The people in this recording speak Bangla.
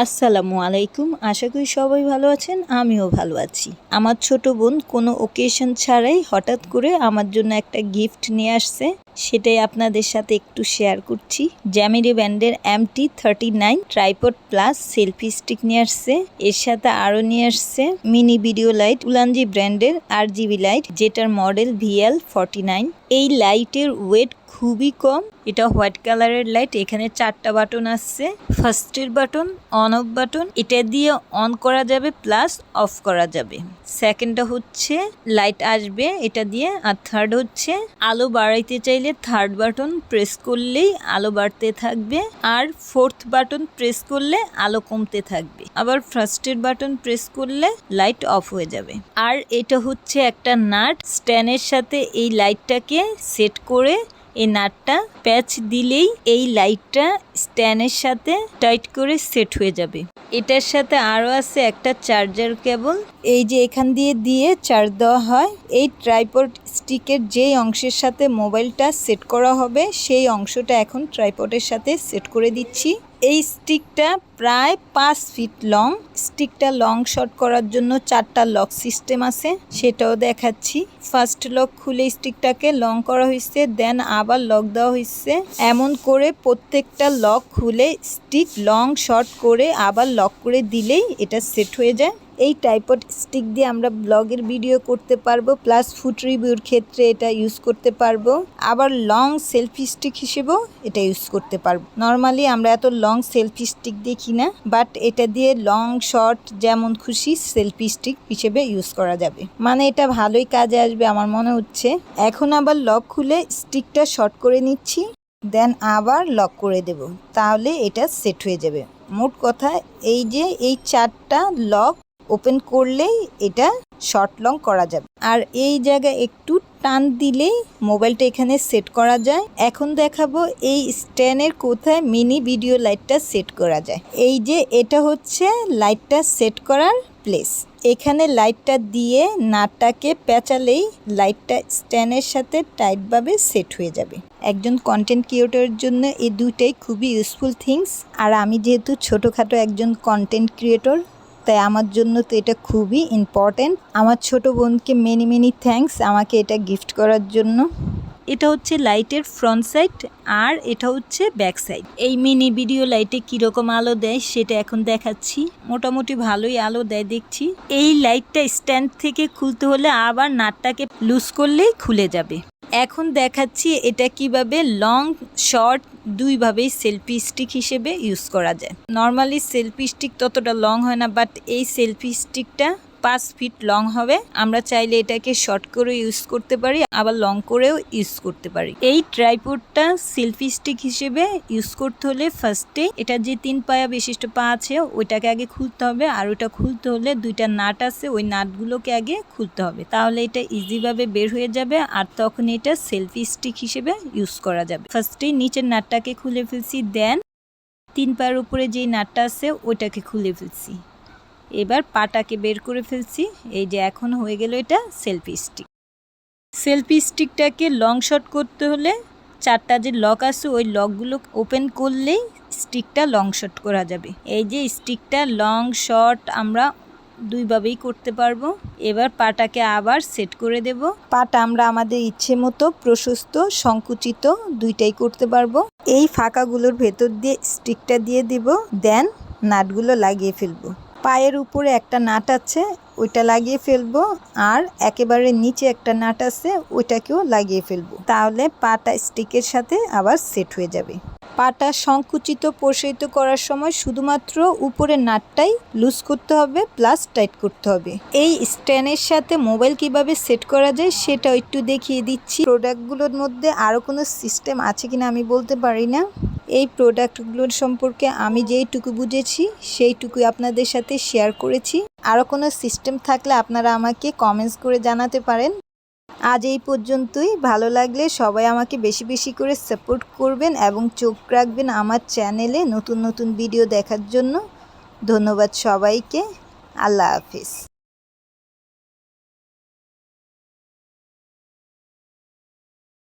আসসালামু আলাইকুম। আশা করি সবাই ভালো আছেন, আমিও ভালো আছি। আমার ছোট বোন কোনো ওকেশন ছাড়াই হঠাৎ করে আমার জন্য একটা গিফট নিয়ে আসছে। সেটাই আপনাদের সাথে একটু শেয়ার করছি। জ্যামিরি ব্যান্ডের M T thirty nine tripod plus selfie stick নিয়ে আসছে। এর সাথে আরও নিয়ে আসছে মিনি ভিডিও লাইট উলানজি ব্র্যান্ডের আর জিবি লাইট যেটার মডেল ভিএল ফর্টি নাইন এই লাইটের ওয়েট খুবই কম। এটা হোয়াইট কালারের লাইট, এখানে চারটা বাটন আসছে। ফার্স্টের বাটন, অন অফ বাটন, এটা দিয়ে অন করা যাবে প্লাস অফ করা যাবে। সেকেন্ডটা হচ্ছে লাইট আসবে, এটা দিয়ে, আর থার্ড হচ্ছে আলো বাড়াইতে চাইলে থার্ড বাটন প্রেস করলেই আলো বাড়তে থাকবে, আর ফোর্থ বাটন প্রেস করলে আলো কমতে থাকবে। আবার ফার্স্টের বাটন প্রেস করলে লাইট অফ হয়ে যাবে। আর এটা হচ্ছে একটা নাট স্ট্যান্ডের সাথে এই লাইটটাকে সেট করে এই নাটটা প্যাচ দিলেই এই লাইটটা স্ট্যান্ডের সাথে টাইট করে সেট হয়ে যাবে। এটার সাথে আরও আছে একটা চার্জার কেবল। এই যে এখান দিয়ে দিয়ে চার্জ দেওয়া হয়, এই ট্রাইপড স্টিকের যেই অংশের সাথে মোবাইলটা সেট করা হবে, সেই অংশটা এখন ট্রাইপডের সাথে সেট করে দিচ্ছি। এই স্টিকটা প্রায় পাঁচ ফিট লং। স্টিকটা লং শর্ট করার জন্য চারটা লক সিস্টেম আছে, সেটাও দেখাচ্ছি। ফার্স্ট লক খুলে স্টিকটাকে লং করা হয়েছে, দেন আবার লক দেওয়া হয়েছে। এমন করে প্রত্যেকটা লক খুলে স্টিক লং শর্ট করে আবার লক করে দিলেই এটা সেট হয়ে যায়। এই টাইপড স্টিক দিয়ে আমরা ব্লগের ভিডিও করতে পারব প্লাস ফুড রিভিউর ক্ষেত্রে এটা ইউজ করতে পারব। আবার লং সেলফি স্টিক হিসেবেও এটা ইউজ করতে পারব। নর্মালি আমরা এত লং সেলফি স্টিক দেখি না বাট এটা দিয়ে লং শর্ট যেমন খুশি সেলফি স্টিক হিসেবে ইউজ করা যাবে। মানে এটা ভালোই কাজে আসবে আমার মনে হচ্ছে। এখন আবার লক খুলে স্টিকটা শর্ট করে নিচ্ছি দেন আবার লক করে দেব। তাহলে এটা সেট হয়ে যাবে। মোট কথা এই যে এই চারটা লক ওপেন করলেই এটা শর্ট লং করা যাবে। আর এই জায়গায় একটু টান দিলেই মোবাইলটা এখানে সেট করা যায়। এখন দেখাবো এই স্ট্যান্ডের কোথায় মিনি ভিডিও লাইটটা সেট করা যায়। এই যে এটা হচ্ছে লাইটটা সেট করার প্লেস। এখানে লাইটটা দিয়ে নাটটাকে পেঁচালেই লাইটটা স্ট্যান্ডের সাথে টাইটভাবে সেট হয়ে যাবে। একজন কন্টেন্ট ক্রিয়েটরের জন্য এই দুইটাই খুবই ইউজফুল থিংস আর আমি যেহেতু ছোটোখাটো একজন কন্টেন্ট ক্রিয়েটর তাই আমার জন্য তো এটা খুবই ইম্পর্ট্যান্ট আমার ছোট বোনকে মেনি মেনি থ্যাঙ্কস আমাকে এটা গিফট করার জন্য। এটা হচ্ছে লাইটের ফ্রন্ট সাইড আর এটা হচ্ছে ব্যাক সাইড এই মিনি ভিডিও লাইটে কীরকম আলো দেয় সেটা এখন দেখাচ্ছি। মোটামুটি ভালোই আলো দেয় দেখছি। এই লাইটটা স্ট্যান্ড থেকে খুলতে হলে আবার নাটটাকে লুজ করলেই খুলে যাবে। এখন দেখাচ্ছি এটা কীভাবে লং শর্ট দুইভাবেই সেলফি স্টিক হিসেবে ইউজ করা যায়। নর্মালি সেলফি স্টিক ততটা লং হয় না বাট এই সেলফি স্টিকটা পাঁচ ফিট লং হবে। আমরা চাইলে এটাকে শর্ট করে ইউজ করতে পারি, আবার লং করেও ইউজ করতে পারি। এই ট্রাইপোডটা সেলফি স্টিক হিসেবে ইউজ করতে হলে ফার্স্টে এটা যে তিন পায়া বিশিষ্ট পা আছে, ওইটাকে আগে খুলতে হবে। আর ওইটা খুলতে হলে দুইটা নাট আছে, ওই নাটগুলোকে আগে খুলতে হবে। তাহলে এটা ইজিভাবে বের হয়ে যাবে আর তখন এটা সেলফি স্টিক হিসেবে ইউজ করা যাবে। ফার্স্টে নিচের নাটটাকে খুলে ফেলছি, দেন তিন পায়ের উপরে যেই নাটটা আছে, ওইটাকে খুলে ফেলছি। এবার পাটাকে বের করে ফেলছি। এই যে এখন হয়ে গেল এটা সেলফি স্টিক সেলফি স্টিকটাকে লং শট করতে হলে চারটা যে লক আছে, ওই লকগুলো ওপেন করলেই স্টিকটা লং শট করা যাবে। এই যে স্টিকটা লং শট আমরা দুইভাবেই করতে পারব। এবার পাটাকে আবার সেট করে দেব। পাটা আমরা আমাদের ইচ্ছে মতো প্রশস্ত, সংকুচিত দুইটাই করতে পারব। এই ফাঁকাগুলোর ভেতর দিয়ে স্টিকটা দিয়ে দিব। দেন নাটগুলো লাগিয়ে ফেলব। পায়ের উপরে একটা নাট আছে, ওইটা লাগিয়ে ফেলব। আর একেবারে নিচে একটা নাট আছে, ওইটাকেও লাগিয়ে ফেলব। তাহলে পাটা স্টিকের সাথে আবার সেট হয়ে যাবে। পাটা সংকুচিত, প্রসারিত করার সময় শুধুমাত্র উপরের নাটটাই লুজ করতে হবে, প্লাস টাইট করতে হবে। এই স্ট্যান্ডের সাথে মোবাইল কীভাবে সেট করা যায় সেটা একটু দেখিয়ে দিচ্ছি। প্রোডাক্টগুলোর মধ্যে আরও কোনো সিস্টেম আছে কিনা আমি বলতে পারি না। এই প্রোডাক্টগুলোর সম্পর্কে আমি যেইটুকু বুঝেছি, সেইটুকুই আপনাদের সাথে শেয়ার করেছি। আরও কোনো সিস্টেম থাকলে আপনারা আমাকে কমেন্টস করে জানাতে পারেন। আজ এই পর্যন্তই। ভালো লাগলে সবাই আমাকে বেশি বেশি করে সাপোর্ট করবেন এবং চোখ রাখবেন আমার চ্যানেলে নতুন নতুন ভিডিও দেখার জন্য। ধন্যবাদ সবাইকে। আল্লাহ হাফিজ।